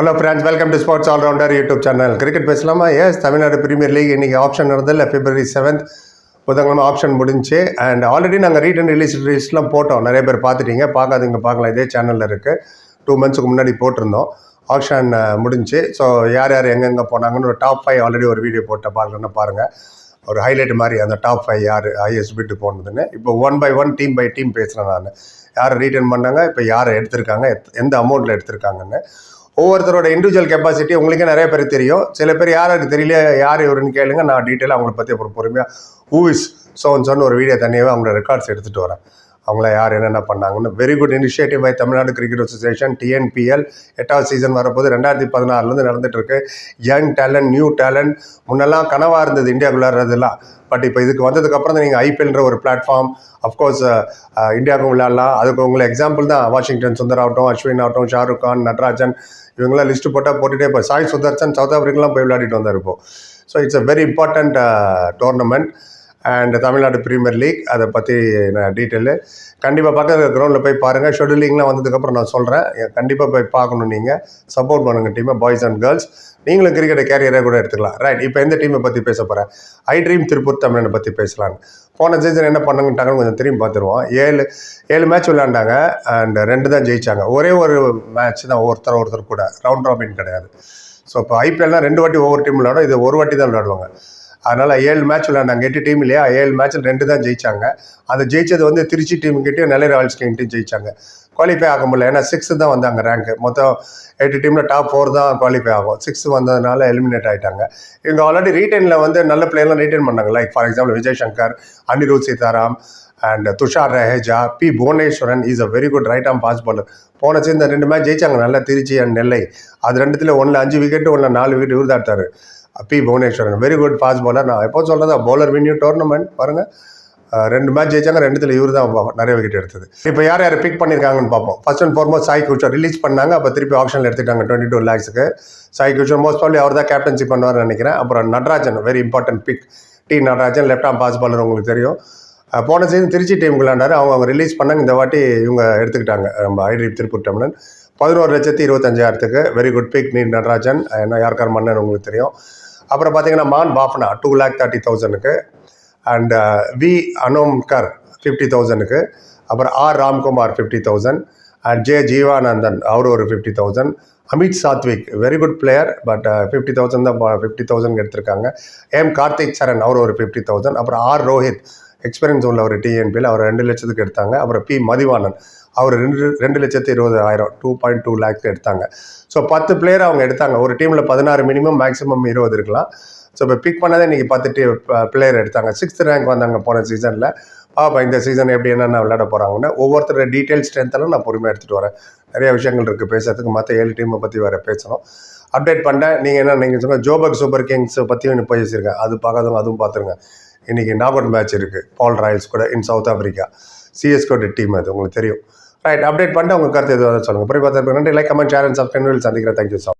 Hello friends welcome to sports all rounder YouTube channel cricket பேசலாமா? Yes Tamil Nadu premier league இன்றைக்கி auction நடந்ததில்ல பிப்ரவரி seventh புதன்கிழமை ஆப்ஷன் முடிஞ்சு அண்ட் ஆல்ரெடி நாங்கள் ரீட் அண்ட் ரிலீஸ் ரிலீஸ்லாம் போட்டோம். நிறைய பேர் பார்த்துட்டீங்க. பார்க்காதீங்க பார்க்கலாம். இதே சேனலில் இருக்குது டூ மந்த்ஸுக்கு முன்னாடி போட்டிருந்தோம். ஆப்ஷன் முடிஞ்சு. ஸோ யார் யார் எங்கெங்கே போனாங்கன்னு ஒரு டாப் ஃபைவ் ஆல்ரெடி ஒரு வீடியோ போட்ட பார்க்கலன்னா பாருங்கள் ஒரு ஹைலைட் மாதிரி அந்த டாப் ஃபைவ் யார் ஹையஸ்ட் பிட்டு போனதுன்னு. இப்போ one by one team by team பேசுகிறேன் நான். யார் ரீட்டர்ன் பண்ணாங்க? இப்போ யார் எடுத்திருக்காங்க? எத்- எந்த அமௌண்ட்டில் எடுத்திருக்காங்கன்னு. ஒவ்வொருத்தரோட இண்டிவிஜுவல் கெப்பாசிட்டி உங்களுக்கே நிறைய பேர் தெரியும். சில பேர் யார் தெரியல யார் இவருன்னு கேளுங்க. நான் டீட்டெயிலாக அவங்கள பற்றி அப்புறம் பொறுமையாக ஹூவிஸ் சோன் சொன்ன ஒரு வீடியோ தனியாகவே அவங்களோட ரெக்கார்ட்ஸ் எடுத்துகிட்டு வரேன். அவங்கள யார் என்னென்ன பண்ணாங்கன்னு. Very good initiative by Tamil Nadu cricket association TNPL எட்டாவது சீசன் வரப்போது ரெண்டாயிரத்தி பதினாறுலேருந்து நடந்துட்டு இருக்கு யங் டேலண்ட் நியூ டேலண்ட் முன்னெல்லாம் கனவாக இருந்தது இந்தியாவுக்குள்ள வர்றதெல்லாம் பட் இப்போ இதுக்கு வந்ததுக்கப்புறம் தான் நீங்கள் ஐபிஎல்ன்ற ஒரு பிளாட்ஃபார்ம் அஃப்கோர்ஸ் இந்தியாவுக்கும் விளையாடலாம். அதுக்கு உங்களை எக்ஸாம்பிள் தான் வாஷிங்டன் சுந்தர் ஆகட்டும் அஸ்வின் ஆகட்டும் ஷாருக் கான் நட்ராஜன் இவங்களாம் லிஸ்ட்டு போட்டால் போட்டுகிட்டே இப்போ சாய் சுதர்சன் சவுத் ஆஃப்ரிக்காலாம் போய் விளையாடிட்டு வந்தார் so it's a very important tournament and Tamil Nadu premier league அதை பற்றி நான் டீட்டெயிலு கண்டிப்பாக பார்க்க கிரவுண்டில் போய் பாருங்கள் ஷெடியூலிங்லாம் வந்ததுக்கப்புறம் நான் சொல்கிறேன் கண்டிப்பாக போய் பார்க்கணும் நீங்கள் சப்போர்ட் பண்ணுங்கள் டீமை பாய்ஸ் அண்ட் கேர்ள்ஸ் நீங்களும் கிரிக்கெட்டை கேரியராக கூட எடுத்துக்கலாம். ரைட் இப்போ எந்த டீமை பற்றி பேச போகிறேன் ஐ ட்ரீம் திருப்பூர் தமிழனை பற்றி பேசலான்னு போன சீசன் என்ன பண்ணுங்கட்டாங்கன்னு கொஞ்சம் திரும்பி பார்த்துருவோம். ஏழு ஏழு மேட்ச் விளையாண்டாங்க. அண்ட் ரெண்டு தான் ஜெயிச்சாங்க. ஒரே ஒரு மேட்ச் தான் ஒருத்தர் ஒருத்தர் கூட. ரவுண்ட் ராபின் கிடையாது. ஸோ இப்போ ஐபிஎல்னா ரெண்டு வாட்டி ஒவ்வொரு டீம் விளையாடும். இது ஒரு வாட்டி தான் விளையாடுவாங்க. அதனால் ஏழு மேட்ச் விளையாண்டாங்க. எட்டு டீம் இல்லையா? ஏழு மேட்ச்சில் ரெண்டு தான் ஜெயிச்சாங்க. அந்த ஜெயிச்சது வந்து திருச்சி டீமுக்கிட்டையும் நெல்லை ராயல்ஸ் கிட்டையும் ஜெயிச்சாங்க. குவாலிஃபை ஆக முடியல. ஏன்னா சிக்ஸ்த்து தான் வந்தாங்க ரேங்க் மொத்தம் எட்டு டீமில் டாப் ஃபோர் தான் குவாலிஃபை ஆகும். சிக்ஸ் வந்ததுனால எலிமினேட் ஆகிட்டாங்க இவங்க ஆல்ரெடி ரீட்டைனில் வந்து நல்ல பிளேயர்லாம் ரீட்டைன் பண்ணாங்க. Like for example Vijay Shankar Anirudh Sitharam and Tushar Raheja B. Bhuvaneswaran is a very good right arm fast bowler போன இந்த ரெண்டு மேட்ச் ஜெயிச்சாங்க. நல்லா திருச்சி அண்ட் நெல்லை. அது ரெண்டுத்தில் ஒன்றில் அஞ்சு விக்கெட்டு ஒன்றில் நாலு wicket விருதாட்டார் B Bhuvaneswaran. Very good fast bowler நான் எப்போ சொல்கிறதா பவுலர் வின்யூ டோர்னமெண்ட் பாருங்கள் ரெண்டு மேட்ச் ஜெயிச்சாங்க ரெண்டுத்தில் இவர் தான் நிறைய விக்கெட் எடுத்தது. இப்போ யார் யார் பிக் பண்ணியிருக்காங்கன்னு பார்ப்போம். First and foremost Sai Kishore release பண்ணாங்க அப்போ திருப்பி ஆப்ஷனில் எடுத்துட்டாங்க டுவெண்ட்டி டூ லேக்ஸுக்கு சாய் கிஷோர் மோஸ்ட் ஆஃப்லி அவர் தான் கேப்டன்சி பண்ணுவார்னு நினைக்கிறேன். அப்புறம் Natarajan very important pick T Natarajan left arm fast bowler உங்களுக்கு தெரியும். போன சீசன் திருச்சி டீம் விளையாண்டாரு. அவங்க அவங்க ரிலீஸ் பண்ணாங்க. இந்த வாட்டி இவங்க எடுத்துக்கிட்டாங்க. நம்ம ஐடி திருப்பூர் டம்னன் பதினோரு லட்சத்தி இருபத்தஞ்சாயிரத்துக்கு வெரி குட் பிக் நீ நடராஜன். என்ன யாருக்கார் மன்னன் உங்களுக்கு தெரியும். அப்புறம் பார்த்தீங்கன்னா மான் பாஃப்னா டூ லேக் தேர்ட்டி தௌசண்ட்க்கு அண்ட் வி அனோம்கர் ஃபிஃப்டி தௌசண்ட்க்கு அப்புறம் R Ramkumar fifty thousand and J Jeevanandhan அவர் ஒரு fifty thousand Amit Sathvik very good player but fifty thousand தான் ஃபிஃப்டி தௌசண்ட் எடுத்திருக்காங்க. எம் கார்த்திக் சரண் அவர் ஒரு ஃபிஃப்டி தௌசண்ட் அப்புறம் ஆர் ரோஹித் எக்ஸ்பீரியன்ஸ் உள்ள ஒரு டிஎன்பியில் அவர் ரெண்டு லட்சத்துக்கு எடுத்தாங்க. அப்புறம் பி மதிவானன் அவர் ரெண்டு ரெண்டு லட்சத்து இருபதாயிரம் டூ பாயிண்ட் டூ லேக்ஸ் எடுத்தாங்க. ஸோ பத்து பிளேயர் அவங்க எடுத்தாங்க. ஒரு டீமில் பதினாறு மினிமம் மேக்ஸிமம் இருபது இருக்கலாம். ஸோ இப்போ பிக் பண்ணதே இன்றைக்கி பத்து டீ பிளேயர் எடுத்தாங்க. சிக்ஸ்த் ரேங்க் வந்தாங்க போன சீசனில் பாப்பா இந்த சீசன் எப்படி என்னென்ன விளையாட போகிறாங்கன்னு ஒவ்வொருத்தரோட டீட்டெயில் ஸ்ட்ரென்த்தெல்லாம் நான் பொறுமையாக எடுத்துகிட்டு வரேன். நிறைய விஷயங்கள் இருக்குது பேசுறதுக்கு. மற்ற ஏழு டீமை பற்றி வேறு பேசணும். அப்டேட் பண்ணிட்டேன் நீங்கள் என்ன நீங்கள் சொன்ன ஜோபக் சூப்பர் கிங்ஸ் பற்றியும் பேசியிருக்கேன் அது பார்க்காதவங்க அதுவும் பார்த்துருங்க. இன்றைக்கி நாக் அவுட் மேட்ச் இருக்குது பால் ராயல்ஸ் கூட இன் சவுத் ஆஃப்ரிக்கா சிஎஸ்கோட டீம் அது. உங்களுக்கு தெரியும். ரைட் அப்டேட் பண்ணிட்டு உங்கள் கருத்து எதுவும் சொல்லுங்கள் புரிய பார்த்து நன்றி. Like comment share and subscribe சந்திக்கிறேன். Thank you sir